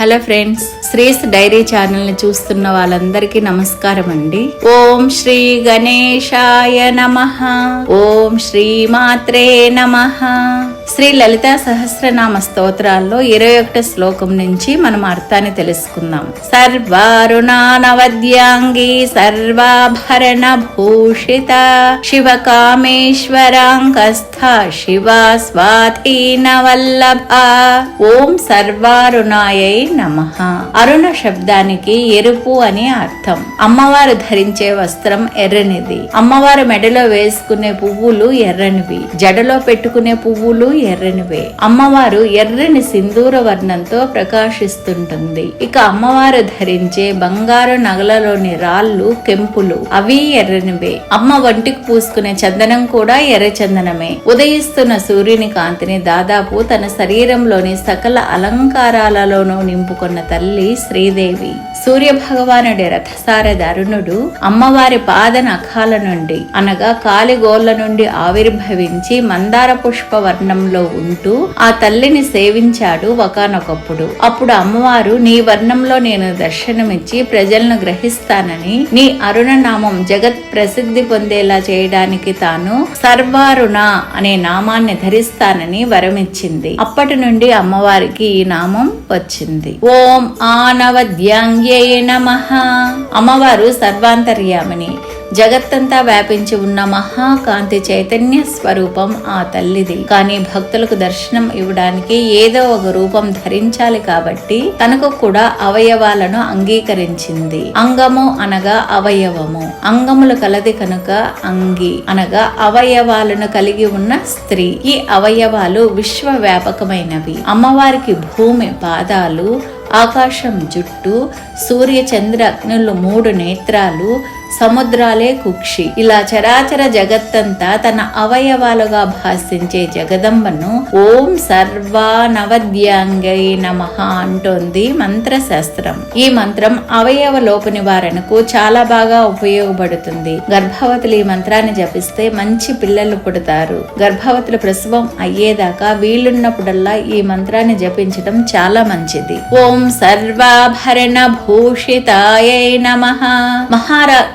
Hello friends శ్రీస్ dairy ఛానల్ని చూస్తున్న వాళ్ళందరికీ నమస్కారం అండి ఓం శ్రీ గణేశాయ నమ. ఓం శ్రీ మాత్రే నమ. శ్రీ లలితా సహస్రనామ స్తోత్రాల్లో ఇరవై ఒకటి శ్లోకం నుంచి మనం అర్థాన్ని తెలుసుకుందాం. సర్వారుణానవద్యాంగి సర్వాభరణ భూషిత శివ కామేశ్వరాంకస్థ శివ స్వాధీన వల్లభ ఓం సర్వారుణాయై నమ. అరుణ శబ్దానికి ఎరుపు అని అర్థం. అమ్మవారు ధరించే వస్త్రం ఎర్రనిది. అమ్మవారు మెడలో వేసుకునే పువ్వులు ఎర్రనివి. జడలో పెట్టుకునే పువ్వులు ఎర్రనివే. అమ్మవారు ఎర్రని సింధూర వర్ణంతో ప్రకాశిస్తుంటుంది. ఇక అమ్మవారు ధరించే బంగారు నగలలోని రాళ్ళు కెంపులు అవి ఎర్రనివే. అమ్మ వంటికి పూసుకునే చందనం కూడా ఎర్ర చందనమే. ఉదయిస్తున్న సూర్యుని కాంతిని దాదాపు తన శరీరంలోని సకల అలంకారాలలోనూ నింపుకున్న తల్లి శ్రీదేవి. సూర్య భగవానుడి రథసారథి అరుణుడు అమ్మవారి పాద నఖాల నుండి అనగా కాలిగోళ్ళ నుండి ఆవిర్భవించి మందార పుష్ప వర్ణం వర్ణంలో ఉంటూ ఆ తల్లిని సేవించాడు ఒకనొకప్పుడు. అప్పుడు అమ్మవారు నీ వర్ణంలో నేను దర్శనమిచ్చి ప్రజలను గ్రహిస్తానని నీ అరుణ నామం జగత్ ప్రసిద్ధి పొందేలా చేయడానికి తాను సర్వారుణ అనే నామాన్ని ధరిస్తానని వరమిచ్చింది. అప్పటి నుండి అమ్మవారికి ఈ నామం వచ్చింది. ఓం ఆనవద్యాంగ్యే నమ. అమ్మవారు సర్వాంతర్యామిని. జగత్తంతా వ్యాపించి ఉన్న మహాకాంతి చైతన్య స్వరూపం ఆ తల్లిది. కానీ భక్తులకు దర్శనం ఇవ్వడానికి ఏదో ఒక రూపం ధరించాలి కాబట్టి తనకు కూడా అవయవాలను అంగీకరించింది. అంగము అనగా అవయవము. అంగములు కలది కనుక అంగి అనగా అవయవాలను కలిగి ఉన్న స్త్రీ. ఈ అవయవాలు విశ్వవ్యాపకమైనవి. అమ్మవారికి భూమి పాదాలు ఆకాశం జుట్టు సూర్య చంద్ర అగ్నులు మూడు నేత్రాలు సముద్రాలే కుక్షి. ఇలా చరాచర జగత్తంతా తన అవయవాలుగా భాషించే జగదంబను ఓం సర్వానవద్యాంగై నమ అంటోంది మంత్రశాస్త్రం. ఈ మంత్రం అవయవ లోప నివారణకు చాలా బాగా ఉపయోగపడుతుంది. గర్భవతులు ఈ మంత్రాన్ని జపిస్తే మంచి పిల్లలు పుడతారు. గర్భవతులు ప్రసవం అయ్యేదాకా వీలున్నప్పుడల్లా ఈ మంత్రాన్ని జపించడం చాలా మంచిది. ఓం సర్వాభరణ భూషితాయై నమ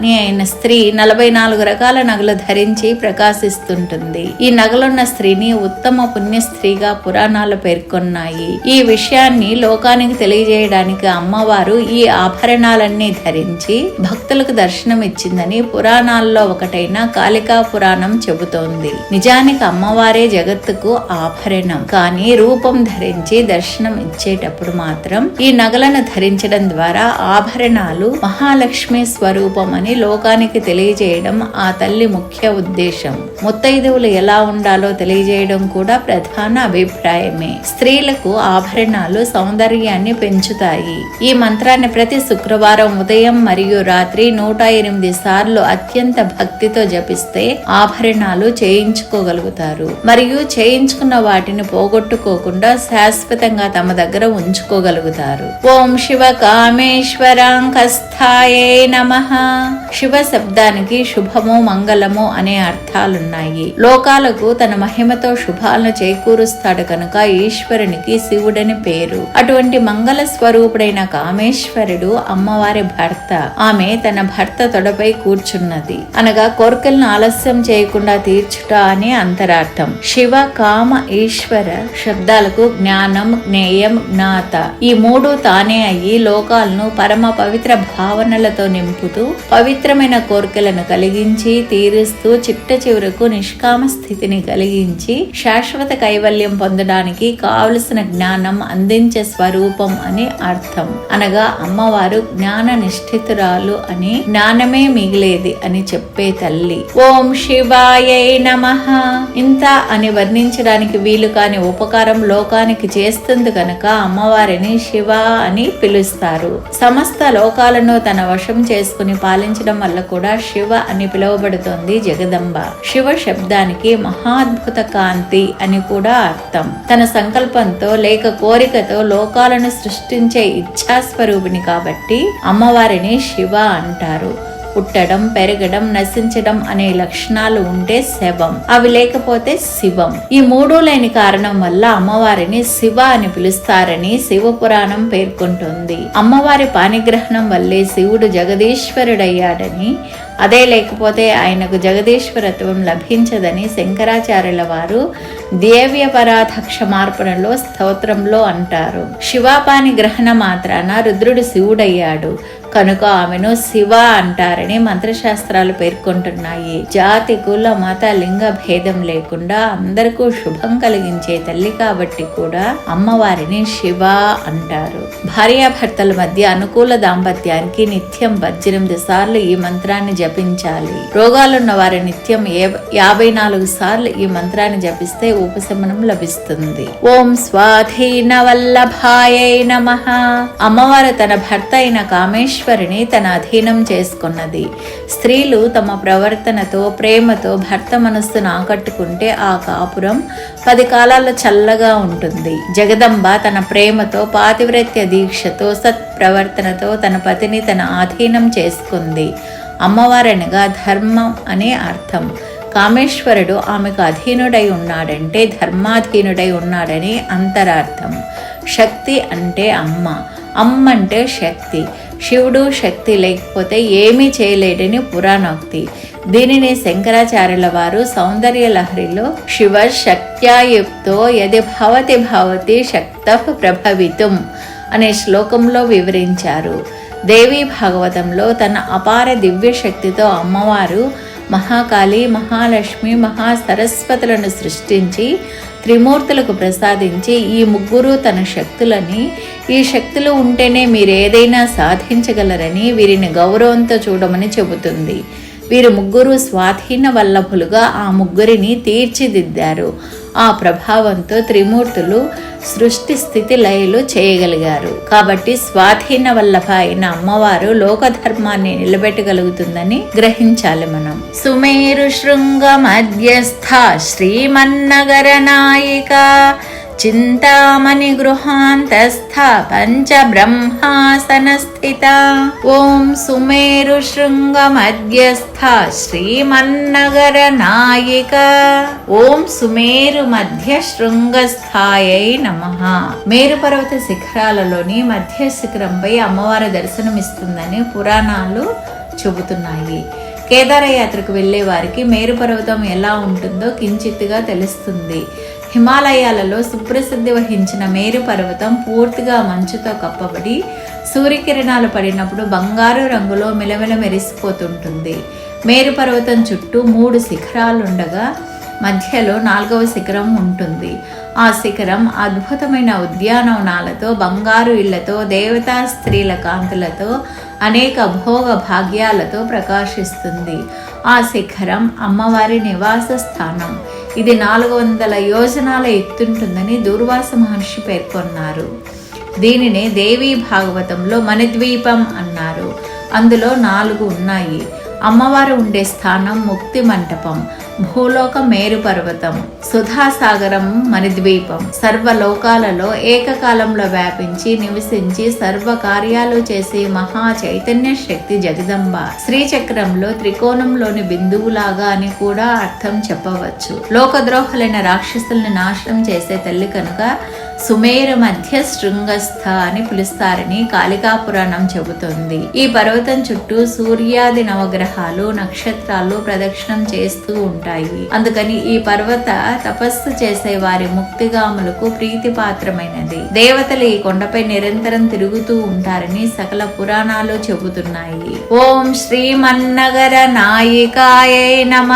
మహారాజ్ఞి అయిన స్త్రీ నలభై నాలుగు రకాల నగలు ధరించి ప్రకాశిస్తుంటుంది. ఈ నగలున్న స్త్రీని ఉత్తమ పుణ్య స్త్రీగా పురాణాలు పేర్కొన్నాయి. ఈ విషయాన్ని లోకానికి తెలియజేయడానికి అమ్మవారు ఈ ఆభరణాలన్నీ ధరించి భక్తులకు దర్శనం ఇచ్చిందని పురాణాల్లో ఒకటైన కాళికా పురాణం చెబుతోంది. నిజానికి అమ్మవారే జగత్తుకు ఆభరణం. కానీ రూపం ధరించి దర్శనం ఇచ్చేటప్పుడు మాత్రం ఈ నగలను ధరించడం ద్వారా ఆభరణాలు మహాలక్ష్మి స్వరూపం అని లోకానికి తెలియజేయడం ఆ తల్లి ముఖ్య ఉద్దేశం. ముత్తైదువులు ఎలా ఉండాలో తెలియజేయడం కూడా ప్రధాన అభిప్రాయమే. స్త్రీలకు ఆభరణాలు సౌందర్యాన్ని పెంచుతాయి. ఈ మంత్రాన్ని ప్రతి శుక్రవారం ఉదయం మరియు రాత్రి నూట ఎనిమిది సార్లు అత్యంత భక్తితో జపిస్తే ఆభరణాలు చేయించుకోగలుగుతారు. మరియు చేయించుకున్న వాటిని పోగొట్టుకోకుండా శాశ్వతంగా తమ దగ్గర ఉంచుకోగలుగుతారు. ఓం శివ కామేశ్వరాంకస్థాయే నమ. శివ శబ్దానికి శుభము మంగళము అనే అర్థాలున్నాయి. లోకాలకు తన మహిమతో శుభాలను చేకూరుస్తాడు కనుక ఈశ్వరునికి శివుడని పేరు. అటువంటి మంగళ స్వరూపుడైన కామేశ్వరుడు అమ్మవారి భర్త. ఆమె తన భర్త తొడపై కూర్చున్నది. అనగా కోరికలను ఆలస్యం చేయకుండా తీర్చుట అని అంతరార్థం. శివ కామ ఈశ్వర శబ్దాలకు జ్ఞానం జ్ఞేయం జ్ఞాత. ఈ మూడు తానే అయ్యి లోకాలను పరమ పవిత్ర భావనలతో నింపుతూ పవిత్రమైన కోరికలను కలిగించి తీరుస్తూ చిట్ట చివరకు నిష్కామ స్థితిని కలిగించి శాశ్వత కైవల్యం పొందడానికి కావలసిన జ్ఞానం అందించే స్వరూపం అని అర్థం. అనగా అమ్మవారు జ్ఞాన నిష్ఠితురాలు అని జ్ఞానమే మిగిలేది అని చెప్పే తల్లి. ఓం శివాయ నమ. ఇంత అని వర్ణించడానికి వీలు కాని ఉపకారం లోకానికి చేస్తుంది కనుక అమ్మవారిని శివ అని పిలుస్తారు. సమస్త లోకాలను తన వశం చేసుకుని పాలించడం వల్ల కూడా శివ అని పిలువబడుతోంది జగదంబ. శివ శబ్దానికి మహాద్భుత కాంతి అని కూడా అర్థం. తన సంకల్పంతో లేక కోరికతో లోకాలను సృష్టించే ఇచ్ఛాస్వరూపిణి కాబట్టి అమ్మవారిని శివ అంటారు. పుట్టడం పెరగడం నశించడం అనే లక్షణాలు ఉంటే శవం అవి లేకపోతే శివం. ఈ మూడు లేని కారణం వల్ల అమ్మవారిని శివ అని పిలుస్తారని శివ పురాణం పేర్కొంటుంది. అమ్మవారి పానిగ్రహణం వల్లే శివుడు జగదీశ్వరుడయ్యాడని అదే లేకపోతే ఆయనకు జగదీశ్వరత్వం లభించదని శంకరాచార్యుల వారు దేవ్యపరాధ క్షమార్పణలో స్తోత్రంలో అంటారు. శివాపాని గ్రహణ మాత్రాన రుద్రుడు శివుడయ్యాడు. కనుక ఆమెను శివ అంటారని మంత్రశాస్త్రాలు పేర్కొంటున్నాయి. జాతి కుల మత లింగ భేదం లేకుండా అందరికీ శుభం కలిగించే తల్లి కాబట్టి కూడా అమ్మవారిని శివ అంటారు. భార్యాభర్తల మధ్య అనుకూల దాంపత్యానికి నిత్యం పద్దెనిమిది సార్లు ఈ మంత్రాన్ని జపించాలి. రోగాలున్న వారి నిత్యం యాభై నాలుగు సార్లు ఈ మంత్రాన్ని జపిస్తే ఉపశమనం లభిస్తుంది. ఓం స్వాధీన వల్లభాయ నమ. అమ్మవారు తన భర్త అయిన కామేశ్వరిని తన అధీనం చేసుకున్నది. స్త్రీలు తమ ప్రవర్తనతో ప్రేమతో భర్త మనస్సును ఆకట్టుకుంటే ఆ కాపురం పది కాలాల్లో చల్లగా ఉంటుంది. జగదంబ తన ప్రేమతో పాతివ్రత్య దీక్షతో సత్ ప్రవర్తనతో తన పతిని తన ఆధీనం చేసుకుంది. అమ్మవారనగా ధర్మం అనే అర్థం. కామేశ్వరుడు ఆమెకు అధీనుడై ఉన్నాడంటే ధర్మాధీనుడై ఉన్నాడని అంతరార్థం. శక్తి అంటే అమ్మ. అమ్మ అంటే శక్తి. శివుడు శక్తి లేకపోతే ఏమీ చేయలేడని పురాణోక్తి. దీనిని శంకరాచార్యుల వారు సౌందర్య లహరిలో శివ శక్త్యాయుక్తో యది భవతి భవతి శక్త ప్రభవితం అనే శ్లోకంలో వివరించారు. దేవీ భాగవతంలో తన అపార దివ్య శక్తితో అమ్మవారు మహాకాళి మహాలక్ష్మి మహాసరస్వతులను సృష్టించి త్రిమూర్తులకు ప్రసాదించి ఈ ముగ్గురు తన శక్తులని ఈ శక్తులు ఉంటేనే మీరు ఏదైనా సాధించగలరని వీరిని గౌరవంతో చూడమని చెబుతుంది. వీరు ముగ్గురు స్వాధీన వల్లభులుగా ఆ ముగ్గురిని తీర్చిదిద్దారు. ఆ ప్రభావంతో త్రిమూర్తులు సృష్టి స్థితి లయలు చేయగలిగారు. కాబట్టి స్వాధీన వల్లభ అయిన అమ్మవారు లోకధర్మాన్ని నిలబెట్టగలుగుతుందని గ్రహించాలి మనం. సుమేరు శృంగ మధ్యస్థ శ్రీమన్నగర నాయిక చింతామణి గృహాంతస్థ స్థిత ఓం సుమేరు శృంగ మధ్యస్థ శ్రీమన్నగర నాయిక. ఓం సుమేరు మధ్య శృంగస్థాయై నమ. మేరుపర్వత శిఖరాలలోని మధ్య శిఖరంపై అమ్మవారి దర్శనమిస్తుందని పురాణాలు చెబుతున్నాయి. కేదార యాత్రకు వెళ్ళే వారికి మేరుపర్వతం ఎలా ఉంటుందో కించిత్తుగా తెలుస్తుంది. హిమాలయాలలో సుప్రసిద్ధి వహించిన మేరు పర్వతం పూర్తిగా మంచుతో కప్పబడి సూర్యకిరణాలు పడినప్పుడు బంగారు రంగులో మిలమిల మెరిసిపోతుంటుంది. మేరు పర్వతం చుట్టూ మూడు శిఖరాలుండగా మధ్యలో నాలుగవ శిఖరం ఉంటుంది. ఆ శిఖరం అద్భుతమైన ఉద్యానవనాలతో బంగారు ఇళ్ళతో దేవతా స్త్రీల కాంతులతో అనేక భోగ భాగ్యాలతో ప్రకాశిస్తుంది. ఆ శిఖరం అమ్మవారి నివాస స్థానం. ఇది నాలుగు వందల యోజనాల ఎత్తుంటుందని దూర్వాస మహర్షి పేర్కొన్నారు. దీనినే దేవీ భాగవతంలో మణిద్వీపం అన్నారు. అందులో నాలుగు ఉన్నాయి. అమ్మవారు ఉండే స్థానం ముక్తి మంటపం. భూలోక మేరు పర్వతం సుధాసాగరం మణిద్వీపం సర్వలోకాలలో ఏకకాలంలో వ్యాపించి నివసించి సర్వ కార్యాలు చేసే మహా చైతన్య శక్తి జగదంబ. శ్రీచక్రంలో త్రికోణంలోని బిందువులాగా అని కూడా అర్థం చెప్పవచ్చు. లోకద్రోహులైన రాక్షసుల్ని నాశనం చేసే తల్లి కనుక సుమేర మధ్య శృంగస్థ అని పిలుస్తారని కాళికాపురాణం చెబుతుంది. ఈ పర్వతం చుట్టూ సూర్యాది నవగ్రహాలు నక్షత్రాలు ప్రదక్షిణం చేస్తూ ఉంటాయి. అందుకని ఈ పర్వత తపస్సు చేసే వారి ముక్తిగాములకు ప్రీతిపాత్రమైనది. దేవతలు ఈ కొండపై నిరంతరం తిరుగుతూ ఉంటారని సకల పురాణాలు చెబుతున్నాయి. ఓం శ్రీమన్నగర నాయికాయ నమ.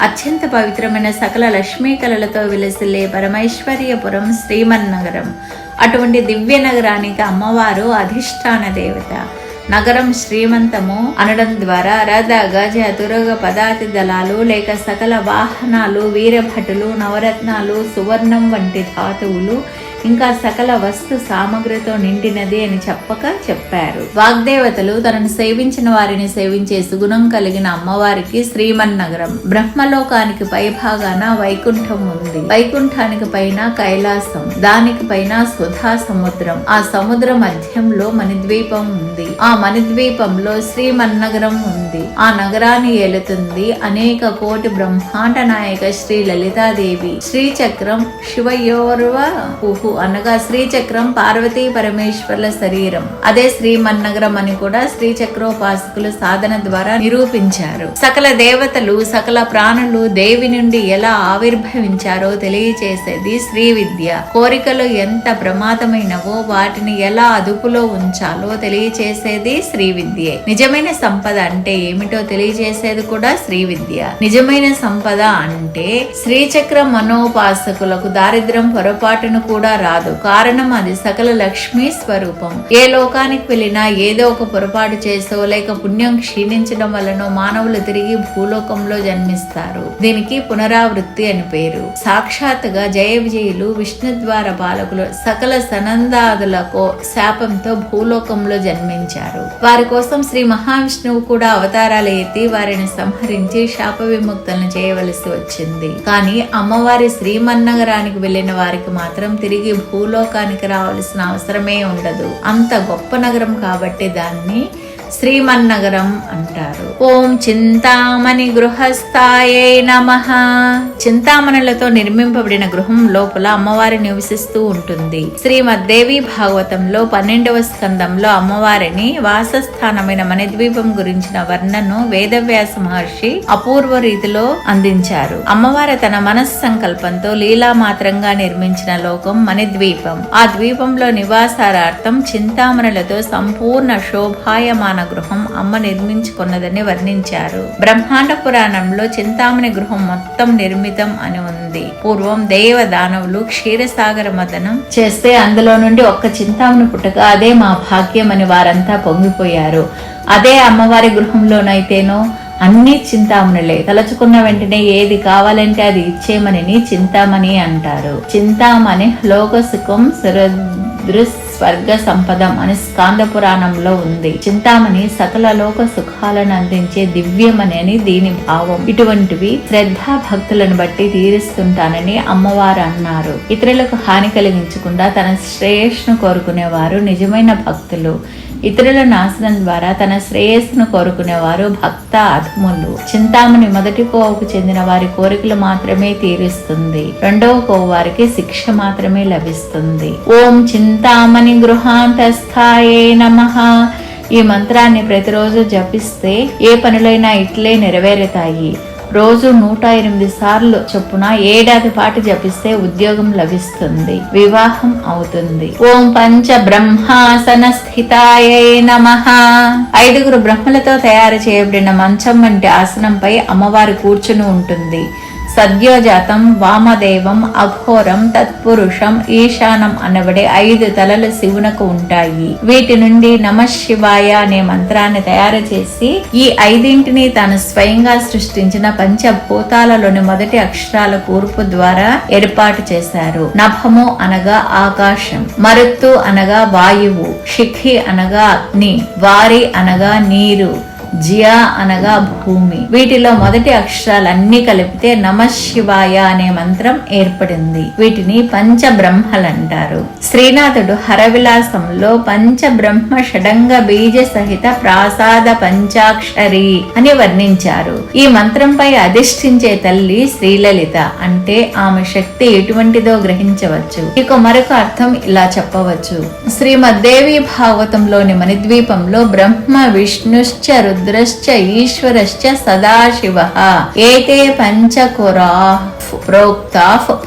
అత్యంత పవిత్రమైన సకల లక్ష్మీ కళలతో విలసిల్లే పరమైశ్వర్యపురం శ్రీమన్నగరం. అటువంటి దివ్య నగరానికి అమ్మవారు అధిష్టాన దేవత. నగరం శ్రీమంతము అనడం ద్వారా రథ గజ తురగ పదాతి దళాలు లేక సకల వాహనాలు వీరభటులు నవరత్నాలు సువర్ణం వంటి ధాతువులు ఇంకా సకల వస్తు సామగ్రితో నిండినది అని చెప్పక చెప్పారు. వాగ్దేవతలు తనను సేవించిన వారిని సేవించే సుగుణం కలిగిన అమ్మవారికి శ్రీమన్నగరం. బ్రహ్మలోకానికి పైభాగాన వైకుంఠం ఉంది. వైకుంఠానికి పైన కైలాసం దానికి పైన సుధా సముద్రం. ఆ సముద్ర మధ్యంలో మణిద్వీపం ఉంది. ఆ మణిద్వీపంలో శ్రీమన్నగరం ఉంది. ఆ నగరాన్ని ఏలుతుంది అనేక కోటి బ్రహ్మాండ నాయక శ్రీ లలితాదేవి. శ్రీచక్రం శివయోర్వ పుహు అనగా శ్రీచక్రం పార్వతీ పరమేశ్వర్ల శరీరం. అదే శ్రీమన్నగరం అని కూడా శ్రీచక్రోపాసకులు సాధన ద్వారా నిరూపించారు. సకల దేవతలు సకల ప్రాణులు దేవి నుండి ఎలా ఆవిర్భవించారో తెలియచేసేది శ్రీ విద్య కోరికలు ఎంత ప్రమాదమైనవో వాటిని ఎలా అదుపులో ఉంచాలో తెలియచేసేది శ్రీ విద్యే నిజమైన సంపద అంటే ఏమిటో తెలియజేసేది కూడా శ్రీ విద్య నిజమైన సంపద అంటే శ్రీచక్ర మనోపాసకులకు దారిద్ర్యం పొరపాటును కూడా రాదు. కారణం అది సకల లక్ష్మీ స్వరూపం. ఏ లోకానికి వెళ్ళినా ఏదో ఒక పొరపాటు చేసో లేక పుణ్యం క్షీణించడం వలనో మానవులు తిరిగి భూలోకంలో జన్మిస్తారు. దీనికి పునరావృత్తి అని పేరు. సాక్షాత్గా జయ విజయులు విష్ణు ద్వార పాలకులు సకల సనందాదులకు శాపంతో భూలోకంలో జన్మించారు. వారి కోసం శ్రీ మహావిష్ణువు కూడా అవతారాలు ఎత్తి వారిని సంహరించి శాప విముక్తులను చేయవలసి వచ్చింది. కానీ అమ్మవారి శ్రీమన్నగరానికి వెళ్ళిన వారికి మాత్రం తిరిగి భూలోకానికి రావాల్సిన అవసరమే ఉండదు. అంత గొప్ప నగరం కాబట్టి దాన్ని శ్రీమన్నగరం అంటారు. ఓం చింతామణి గృహస్థాయే నమ. చింతామణులతో నిర్మింపబడిన గృహం లోపల అమ్మవారి నివసిస్తూ ఉంటుంది. శ్రీమద్దేవి భాగవతంలో పన్నెండవ స్కందంలో అమ్మవారిని వాసస్థానమైన మణిద్వీపం గురించిన వర్ణను వేదవ్యాస మహర్షి అపూర్వ రీతిలో అందించారు. అమ్మవారి తన మనస్సంకల్పంతో లీలా మాత్రంగా నిర్మించిన లోకం మణిద్వీపం. ఆ ద్వీపంలో నివాసారార్థం చింతామణులతో సంపూర్ణ శోభాయమాన గృహం అమ్మ నిర్మించుకున్నదని వర్ణించారు. బ్రహ్మాండ పురాణంలో చింతామణి గృహం మొత్తం నిర్మితం అని ఉంది. పూర్వం దేవ దానవులు క్షీరసాగర మదనం చేస్తే అందులో నుండి ఒక్క చింతామణి పుట్టక అదే మా భాగ్యం అని వారంతా పొంగిపోయారు. అదే అమ్మవారి గృహంలోనైతేనో అన్ని చింతామణులే. తలచుకున్న వెంటనే ఏది కావాలంటే అది ఇచ్చేమని చింతామణి అంటారు. చింతామణి లోక సుఖం సురదృశ్ స్వర్గ సంపదం అని స్కాంద పురాణంలో ఉంది. చింతామణి సకల లోక సుఖాలను అందించే దివ్యమని అని దీని భావం. ఇటువంటివి శ్రద్ధా భక్తులను బట్టి తీరుస్తుంటానని అమ్మవారు అన్నారు. ఇతరులకు హాని కలిగించకుండా తన శ్రేయస్సును కోరుకునేవారు నిజమైన భక్తులు. ఇతరుల నాశనం ద్వారా తన శ్రేయస్సును కోరుకునేవారు భక్త అధములు చింతామణి మొదటి కోవకు చెందిన వారి కోరికలు మాత్రమే తీరుస్తుంది. రెండవ కోవ వారికి శిక్ష మాత్రమే లభిస్తుంది. ఓం చింతామణి గృహాంతస్థాయే నమః. ఈ మంత్రాన్ని ప్రతిరోజు జపిస్తే ఏ పనులైనా ఇట్లే నెరవేరుతాయి. రోజు నూట ఎనిమిది సార్లు చొప్పున ఏడాది పాటు జపిస్తే ఉద్యోగం లభిస్తుంది. వివాహం అవుతుంది. ఓం పంచ బ్రహ్మాసన స్థితాయ నమ. ఐదుగురు బ్రహ్మలతో తయారు చేయబడిన మంచం వంటి ఆసనంపై అమ్మవారు కూర్చుని ఉంటుంది. సద్యోజాతం వామదేవం అఘోరం తత్పురుషం ఈశానం అనబడే ఐదు తలలు శివునకు ఉంటాయి. వీటి నుండి నమ శివాయ అనే మంత్రాన్ని తయారు చేసి ఈ ఐదింటిని తాను స్వయంగా సృష్టించిన పంచభూతాలలోని మొదటి అక్షరాల కూర్పు ద్వారా ఏర్పాటు చేశారు. నభము అనగా ఆకాశం మరుత్తు అనగా వాయువు షిఖి అనగా అగ్ని వారి అనగా నీరు జియా అనగా భూమి. వీటిలో మొదటి అక్షరాలన్నీ కలిపితే నమ శివాయ అనే మంత్రం ఏర్పడింది. వీటిని పంచ బ్రహ్మలంటారు శ్రీనాథుడు హరవిలాసంలో పంచ బ్రహ్మ షడంగ బీజ సహిత ప్రాసాద పంచాక్షరి అని వర్ణించారు. ఈ మంత్రంపై అధిష్ఠించే తల్లి శ్రీలలిత అంటే ఆమె శక్తి ఎటువంటిదో గ్రహించవచ్చు. ఇక మరొక అర్థం ఇలా చెప్పవచ్చు. శ్రీమద్దేవి భాగవతంలోని మణిద్వీపంలో బ్రహ్మ విష్ణుశ్చరు రుద్రశ్చ ఈశ్వరశ్చ సదాశివ. ఏతే పంచకురా ప్రోక్త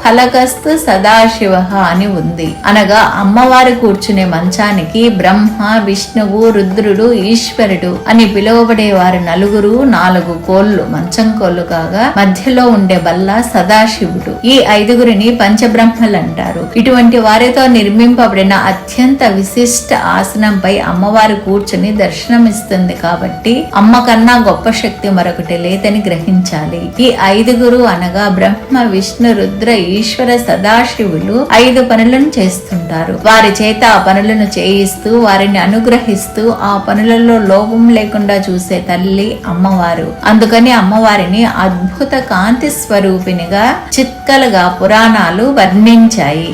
ఫలకస్తు సదాశివ అని ఉంది. అనగా అమ్మవారు కూర్చునే మంచానికి బ్రహ్మ విష్ణువు రుద్రుడు ఈశ్వరుడు అని పిలువబడే వారు నలుగురు నాలుగు కోళ్ళు మంచం కోళ్ళు కాగా మధ్యలో ఉండే బల్ల సదాశివుడు. ఈ ఐదుగురిని పంచబ్రహ్మలు అంటారు ఇటువంటి వారితో నిర్మింపబడిన అత్యంత విశిష్ట ఆసనంపై అమ్మవారు కూర్చుని దర్శనమిస్తుంది కాబట్టి అమ్మ కన్నా గొప్ప శక్తి మరొకటి లేదని గ్రహించాలి. ఈ ఐదుగురు అనగా బ్రహ్మ విష్ణు రుద్ర ఈశ్వర సదాశివులు ఐదు పనులను చేస్తుంటారు. వారి చేత ఆ పనులను చేయిస్తూ వారిని అనుగ్రహిస్తూ ఆ పనులలో లోపం లేకుండా చూసే తల్లి అమ్మవారు. అందుకని అమ్మవారిని అద్భుత కాంతి స్వరూపినిగా చిత్కలుగా పురాణాలు వర్ణించాయి.